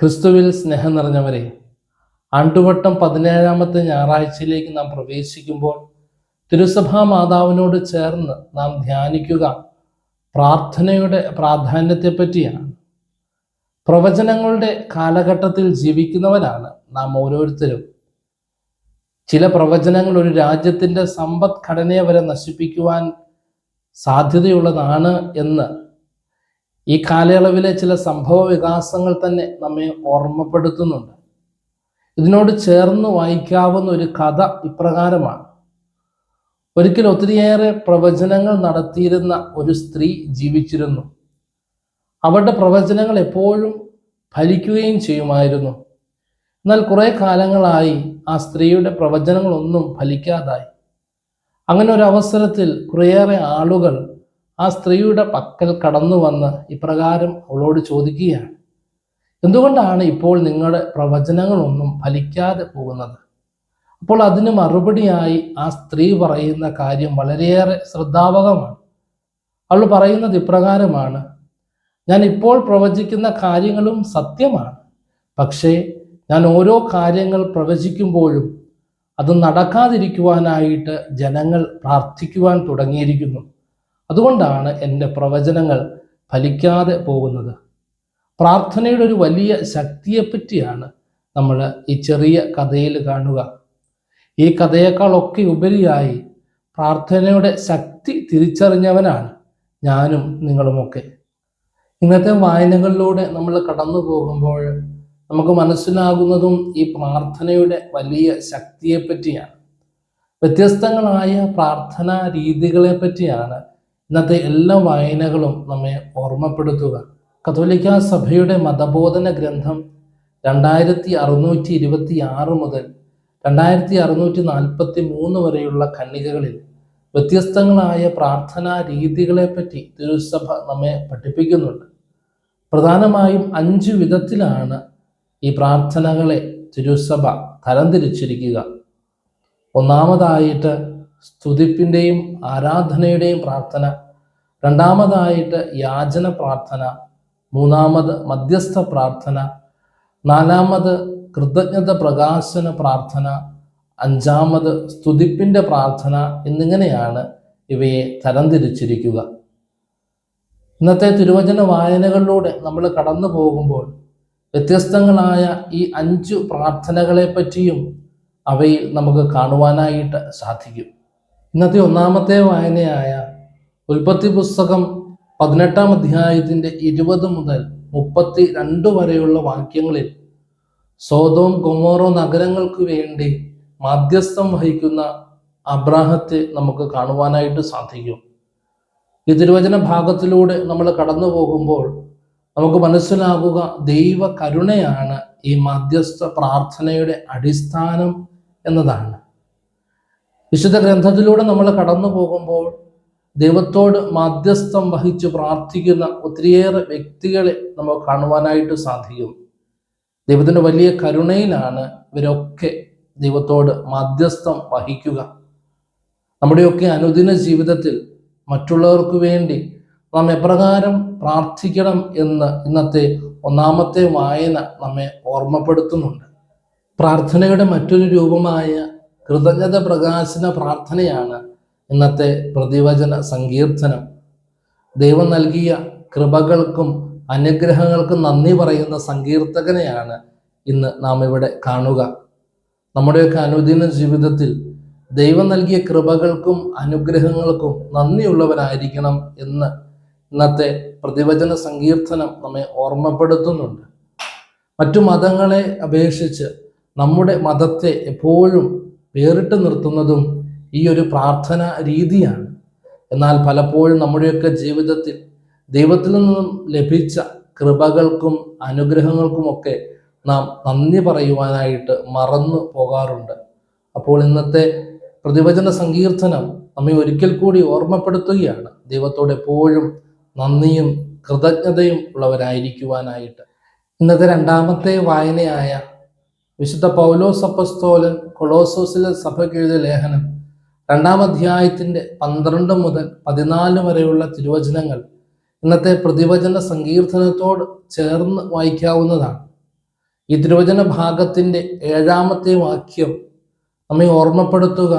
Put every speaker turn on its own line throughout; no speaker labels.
ക്രിസ്തുവിൽ സ്നേഹം നിറഞ്ഞവരെ ആണ്ടുവട്ടം പതിനേഴാമത്തെ ഞായറാഴ്ചയിലേക്ക് നാം പ്രവേശിക്കുമ്പോൾ തിരുസഭാ മാതാവിനോട് ചേർന്ന് നാം ധ്യാനിക്കുക പ്രാർത്ഥനയുടെ പ്രാധാന്യത്തെ പറ്റിയാണ് പ്രവചനങ്ങളുടെ കാലഘട്ടത്തിൽ ജീവിക്കുന്നവരാണ് നാം ഓരോരുത്തരും. ചില പ്രവചനങ്ങൾ ഒരു രാജ്യത്തിന്റെ സമ്പദ്ഘടനയെ വരെ നശിപ്പിക്കുവാൻ സാധ്യതയുള്ളതാണ് എന്ന് ഈ കാലയളവിലെ ചില സംഭവ വികാസങ്ങൾ തന്നെ നമ്മെ ഓർമ്മപ്പെടുത്തുന്നുണ്ട്. ഇതിനോട് ചേർന്ന് വായിക്കാവുന്ന ഒരു കഥ ഇപ്രകാരമാണ്. ഒരിക്കൽ ഒത്തിരിയേറെ പ്രവചനങ്ങൾ നടത്തിയിരുന്ന ഒരു സ്ത്രീ ജീവിച്ചിരുന്നു. അവരുടെ പ്രവചനങ്ങൾ എപ്പോഴും ഫലിക്കുകയും ചെയ്യുമായിരുന്നു. എന്നാൽ കുറെ കാലങ്ങളായി ആ സ്ത്രീയുടെ പ്രവചനങ്ങളൊന്നും ഫലിക്കാതായി. അങ്ങനെ ഒരു അവസരത്തിൽ കുറേയേറെ ആളുകൾ ആ സ്ത്രീയുടെ പക്കൽ കടന്നു വന്ന് ഇപ്രകാരം അവളോട് ചോദിക്കുകയാണ്. എന്തുകൊണ്ടാണ് ഇപ്പോൾ നിങ്ങളുടെ പ്രവചനങ്ങളൊന്നും ഫലിക്കാതെ പോകുന്നത്? അപ്പോൾ അതിന് മറുപടിയായി ആ സ്ത്രീ പറയുന്ന കാര്യം വളരെയേറെ ശ്രദ്ധാവകമാണ്. അവൾ പറയുന്നത് ഇപ്രകാരമാണ് ഞാൻ ഇപ്പോൾ പ്രവചിക്കുന്ന കാര്യങ്ങളും സത്യമാണ്. പക്ഷേ ഞാൻ ഓരോ കാര്യങ്ങൾ പ്രവചിക്കുമ്പോഴും അത് നടക്കാതിരിക്കുവാനായിട്ട് ജനങ്ങൾ പ്രാർത്ഥിക്കുവാൻ തുടങ്ങിയിരിക്കുന്നു. അതുകൊണ്ടാണ് എന്റെ പ്രവചനങ്ങൾ ഫലിക്കാതെ പോകുന്നത്. പ്രാർത്ഥനയുടെ ഒരു വലിയ ശക്തിയെപ്പറ്റിയാണ് നമ്മൾ ഈ ചെറിയ കഥയിൽ കാണുക. ഈ കഥയേക്കാളൊക്കെ ഉപരിയായി പ്രാർത്ഥനയുടെ ശക്തി തിരിച്ചറിഞ്ഞവനാണ് ഞാനും നിങ്ങളുമൊക്കെ. ഇന്നത്തെ വായനകളിലൂടെ നമ്മൾ കടന്നു പോകുമ്പോൾ നമുക്ക് മനസ്സിലാകുന്നതും ഈ പ്രാർത്ഥനയുടെ വലിയ ശക്തിയെപ്പറ്റിയാണ്. വ്യത്യസ്തങ്ങളായ പ്രാർത്ഥനാ രീതികളെ പറ്റിയാണ് ഇന്നത്തെ എല്ലാ വായനകളും നമ്മെ ഓർമ്മപ്പെടുത്തുക. കത്തോലിക്ക സഭയുടെ മതബോധന ഗ്രന്ഥം രണ്ടായിരത്തി അറുന്നൂറ്റി ഇരുപത്തി ആറ് മുതൽ രണ്ടായിരത്തി അറുന്നൂറ്റി നാൽപ്പത്തി മൂന്ന് വരെയുള്ള ഖണ്ണികകളിൽ വ്യത്യസ്തങ്ങളായ പ്രാർത്ഥനാ രീതികളെ പറ്റി തിരുസഭ നമ്മെ പഠിപ്പിക്കുന്നുണ്ട്. പ്രധാനമായും അഞ്ച് വിധത്തിലാണ് ഈ പ്രാർത്ഥനകളെ തിരുസഭ തരംതിരിച്ചിരിക്കുക ഒന്നാമതായിട്ട് സ്തുതിപ്പിന്റെയും ആരാധനയുടെയും പ്രാർത്ഥന. രണ്ടാമതായിട്ട് യാചന പ്രാർത്ഥന. മൂന്നാമത് മധ്യസ്ഥ പ്രാർത്ഥന. നാലാമത് കൃതജ്ഞത പ്രകാശന പ്രാർത്ഥന. അഞ്ചാമത് സ്തുതിപ്പിന്റെ പ്രാർത്ഥന എന്നിങ്ങനെയാണ് ഇവയെ തരംതിരിച്ചിരിക്കുക. ഇന്നത്തെ തിരുവചന വായനകളിലൂടെ നമ്മൾ കടന്നു പോകുമ്പോൾ വ്യത്യസ്തങ്ങളായ ഈ അഞ്ചു പ്രാർത്ഥനകളെ പറ്റിയും അവയിൽ നമുക്ക് കാണുവാനായിട്ട് സാധിക്കും. ഇന്നത്തെ ഒന്നാമത്തെ വായനയായ ഉൽപ്പത്തി പുസ്തകം പതിനെട്ടാം അധ്യായത്തിന്റെ ഇരുപത് മുതൽ മുപ്പത്തി രണ്ട് വരെയുള്ള വാക്യങ്ങളിൽ സോതോം കൊമോറോ നഗരങ്ങൾക്ക് വേണ്ടി മാധ്യസ്ഥം വഹിക്കുന്ന അബ്രാഹത്തെ നമുക്ക് കാണുവാനായിട്ട് സാധിക്കും. ഈ തിരുവചന ഭാഗത്തിലൂടെ നമ്മൾ കടന്നു പോകുമ്പോൾ നമുക്ക് മനസ്സിലാകുക ദൈവ കരുണയാണ് ഈ മാധ്യസ്ഥ പ്രാർത്ഥനയുടെ അടിസ്ഥാനം എന്നതാണ്. വിശുദ്ധ ഗ്രന്ഥത്തിലൂടെ നമ്മൾ കടന്നു പോകുമ്പോൾ ദൈവത്തോട് മാധ്യസ്ഥം വഹിച്ചു പ്രാർത്ഥിക്കുന്ന ഒത്തിരിയേറെ വ്യക്തികളെ നമുക്ക് കാണുവാനായിട്ട് സാധിക്കും. ദൈവത്തിന്റെ വലിയ കരുണയിലാണ് ഇവരൊക്കെ ദൈവത്തോട് മാധ്യസ്ഥം വഹിക്കുക. നമ്മുടെയൊക്കെ അനുദിന ജീവിതത്തിൽ മറ്റുള്ളവർക്ക് വേണ്ടി നാം എപ്രകാരം പ്രാർത്ഥിക്കണം എന്ന് ഇന്നത്തെ ഒന്നാമത്തെ വായന നമ്മെ ഓർമ്മപ്പെടുത്തുന്നുണ്ട്. പ്രാർത്ഥനയുടെ മറ്റൊരു രൂപമായ കൃതജ്ഞത പ്രകാശന പ്രാർത്ഥനയാണ് ഇന്നത്തെ പ്രതിവചന സങ്കീർത്തനം. ദൈവം നൽകിയ കൃപകൾക്കും അനുഗ്രഹങ്ങൾക്കും നന്ദി പറയുന്ന സങ്കീർത്തകനെയാണ് ഇന്ന് നാം ഇവിടെ കാണുക. നമ്മുടെയൊക്കെ അനുദിന ജീവിതത്തിൽ ദൈവം നൽകിയ കൃപകൾക്കും അനുഗ്രഹങ്ങൾക്കും നന്ദിയുള്ളവരായിരിക്കണം എന്ന് ഇന്നത്തെ പ്രതിവചന സങ്കീർത്തനം നമ്മെ ഓർമ്മപ്പെടുത്തുന്നുണ്ട്. മറ്റു മതങ്ങളെ അപേക്ഷിച്ച് നമ്മുടെ മതത്തെ എപ്പോഴും വേറിട്ട് നിർത്തുന്നതും ഈ ഒരു പ്രാർത്ഥന രീതിയാണ്. എന്നാൽ പലപ്പോഴും നമ്മുടെയൊക്കെ ജീവിതത്തിൽ ദൈവത്തിൽ നിന്നും ലഭിച്ച കൃപകൾക്കും അനുഗ്രഹങ്ങൾക്കുമൊക്കെ നാം നന്ദി പറയുവാനായിട്ട് മറന്നു പോകാറുണ്ട്. അപ്പോൾ ഇന്നത്തെ പ്രതിവചന സങ്കീർത്തനം നമ്മെ ഒരിക്കൽ കൂടി ഓർമ്മപ്പെടുത്തുകയാണ്. ദൈവത്തോട് എപ്പോഴും നന്ദിയും കൃതജ്ഞതയും ഉള്ളവരായിരിക്കുവാനായിട്ട്. ഇന്നത്തെ രണ്ടാമത്തെ വായനയായ വിശുദ്ധ പൗലോസ് അപ്പസ്തോലൻ കൊളോസോസിലെ സഭയ്ക്ക് എഴുതിയ ലേഖനം രണ്ടാം അധ്യായത്തിന്റെ പന്ത്രണ്ട് മുതൽ പതിനാല് വരെയുള്ള തിരുവചനങ്ങൾ ഇന്നത്തെ പ്രതിവചന സങ്കീർത്തനത്തോട് ചേർന്ന് വായിക്കാവുന്നതാണ്. ഈ തിരുവചന ഭാഗത്തിന്റെ ഏഴാമത്തെ വാക്യം നമ്മെ ഓർമ്മപ്പെടുത്തുക.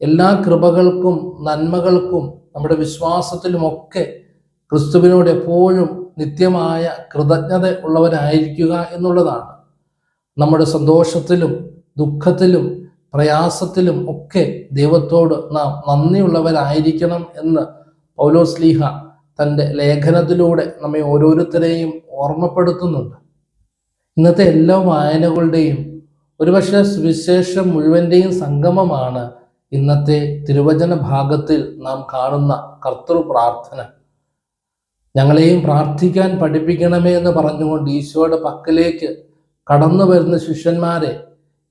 എല്ലാ കൃപകൾക്കും നന്മകൾക്കും നമ്മുടെ വിശ്വാസത്തിലുമൊക്കെ ക്രിസ്തുവിനോട് എപ്പോഴും നിത്യമായ കൃതജ്ഞത ഉള്ളവരായിരിക്കുക എന്നുള്ളതാണ്. നമ്മുടെ സന്തോഷത്തിലും ദുഃഖത്തിലും പ്രയാസത്തിലും ഒക്കെ ദൈവത്തോട് നാം നന്ദിയുള്ളവരായിരിക്കണം എന്ന് പൗലോസ്ലീഹ തന്റെ ലേഖനത്തിലൂടെ നമ്മെ ഓരോരുത്തരെയും ഓർമ്മപ്പെടുത്തുന്നുണ്ട്. ഇന്നത്തെ എല്ലാ വായനകളുടെയും ഒരുപക്ഷെ സുവിശേഷം മുഴുവന്റെയും സംഗമമാണ് ഇന്നത്തെ തിരുവചന ഭാഗത്തിൽ നാം കാണുന്ന കർത്തൃ പ്രാർത്ഥന. ഞങ്ങളെയും പ്രാർത്ഥിക്കാൻ പഠിപ്പിക്കണമേ എന്ന് പറഞ്ഞുകൊണ്ട് ഈശോയുടെ പക്കലേക്ക് കടന്നു വരുന്ന ശിഷ്യന്മാരെ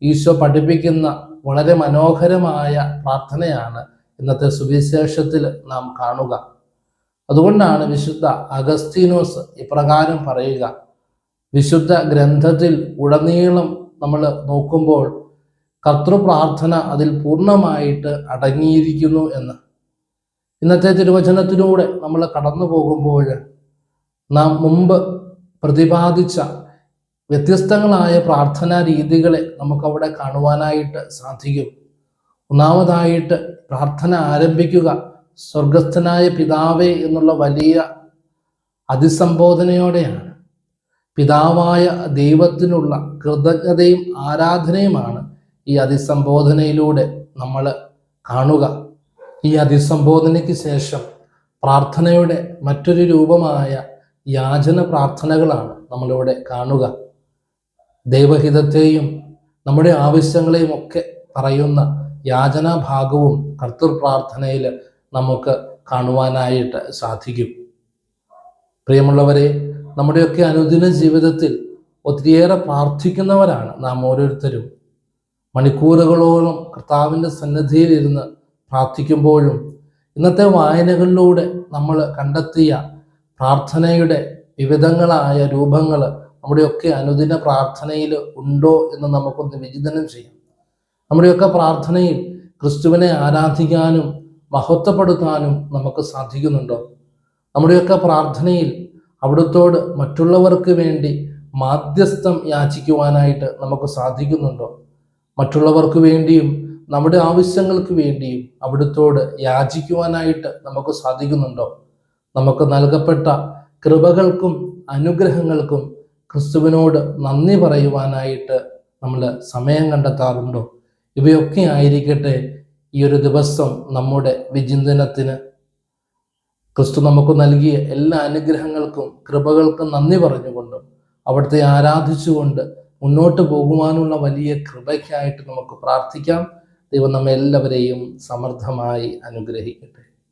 ഈശോ പഠിപ്പിക്കുന്ന വളരെ മനോഹരമായ പ്രാർത്ഥനയാണ് ഇന്നത്തെ സുവിശേഷത്തിൽ നാം കാണുക. അതുകൊണ്ടാണ് വിശുദ്ധ അഗസ്തീനോസ് ഇപ്രകാരം പറയുക. വിശുദ്ധ ഗ്രന്ഥത്തിൽ ഉടനീളം നമ്മൾ നോക്കുമ്പോൾ കർത്തൃപ്രാർത്ഥന അതിൽ പൂർണമായിട്ട് അടങ്ങിയിരിക്കുന്നു എന്ന്. ഇന്നത്തെ തിരുവചനത്തിലൂടെ നമ്മൾ കടന്നു പോകുമ്പോൾ നാം മുമ്പ് പ്രതിപാദിച്ച വ്യത്യസ്തങ്ങളായ പ്രാർത്ഥനാ രീതികളെ നമുക്കവിടെ കാണുവാനായിട്ട് സാധിക്കും. ഒന്നാമതായിട്ട് പ്രാർത്ഥന ആരംഭിക്കുക. സ്വർഗസ്ഥനായ പിതാവേ എന്നുള്ള വലിയ അതിസംബോധനയോടെയാണ്. പിതാവായ ദൈവത്തിനുള്ള കൃതജ്ഞതയും ആരാധനയുമാണ് ഈ അതിസംബോധനയിലൂടെ നമ്മൾ കാണുക. ഈ അതിസംബോധനയ്ക്ക് ശേഷം പ്രാർത്ഥനയുടെ മറ്റൊരു രൂപമായ യാചന പ്രാർത്ഥനകളാണ് നമ്മളിവിടെ കാണുക. ദൈവഹിതത്തെയും നമ്മുടെ ആവശ്യങ്ങളെയും ഒക്കെ പറയുന്ന യാചനാ ഭാഗവും കർത്തൃ പ്രാർത്ഥനയിൽ നമുക്ക് കാണുവാനായിട്ട് സാധിക്കും. പ്രിയമുള്ളവരെ നമ്മുടെയൊക്കെ അനുദിന ജീവിതത്തിൽ ഒത്തിരിയേറെ പ്രാർത്ഥിക്കുന്നവരാണ് നാം ഓരോരുത്തരും. മണിക്കൂറുകളോളം കർത്താവിന്റെ സന്നിധിയിലിരുന്ന് പ്രാർത്ഥിക്കുമ്പോഴും ഇന്നത്തെ വായനകളിലൂടെ നമ്മൾ കണ്ടെത്തിയ പ്രാർത്ഥനയുടെ വിവിധങ്ങളായ രൂപങ്ങൾ നമ്മുടെയൊക്കെ അനുദിന പ്രാർത്ഥനയിൽ ഉണ്ടോ എന്ന് നമുക്കൊന്ന് വിചിന്തനം ചെയ്യാം. നമ്മുടെയൊക്കെ പ്രാർത്ഥനയിൽ ക്രിസ്തുവിനെ ആരാധിക്കാനും മഹത്വപ്പെടുത്താനും നമുക്ക് സാധിക്കുന്നുണ്ടോ? നമ്മുടെയൊക്കെ പ്രാർത്ഥനയിൽ അവിടുത്തോട് മറ്റുള്ളവർക്ക് വേണ്ടി മാധ്യസ്ഥം യാചിക്കുവാനായിട്ട് നമുക്ക് സാധിക്കുന്നുണ്ടോ? മറ്റുള്ളവർക്ക് വേണ്ടിയും നമ്മുടെ ആവശ്യങ്ങൾക്ക് വേണ്ടിയും അവിടുത്തോട് യാചിക്കുവാനായിട്ട് നമുക്ക് സാധിക്കുന്നുണ്ടോ? നമുക്ക് നൽകപ്പെട്ട കൃപകൾക്കും അനുഗ്രഹങ്ങൾക്കും ക്രിസ്തുവിനോട് നന്ദി പറയുവാനായിട്ട് നമ്മൾ സമയം കണ്ടെത്താറുണ്ടോ? ഇവയൊക്കെ ആയിരിക്കട്ടെ ഈ ഒരു ദിവസം നമ്മുടെ വിചിന്തനത്തിന്. ക്രിസ്തു നമുക്ക് നൽകിയ എല്ലാ അനുഗ്രഹങ്ങൾക്കും കൃപകൾക്കും നന്ദി പറഞ്ഞുകൊണ്ടും അവിടുത്തെ ആരാധിച്ചുകൊണ്ട് മുന്നോട്ട് പോകുവാനുള്ള വലിയ കൃപയ്ക്കായിട്ട് നമുക്ക് പ്രാർത്ഥിക്കാം. ദൈവം നമ്മെല്ലാവരെയും സമർത്ഥമായി അനുഗ്രഹിക്കട്ടെ.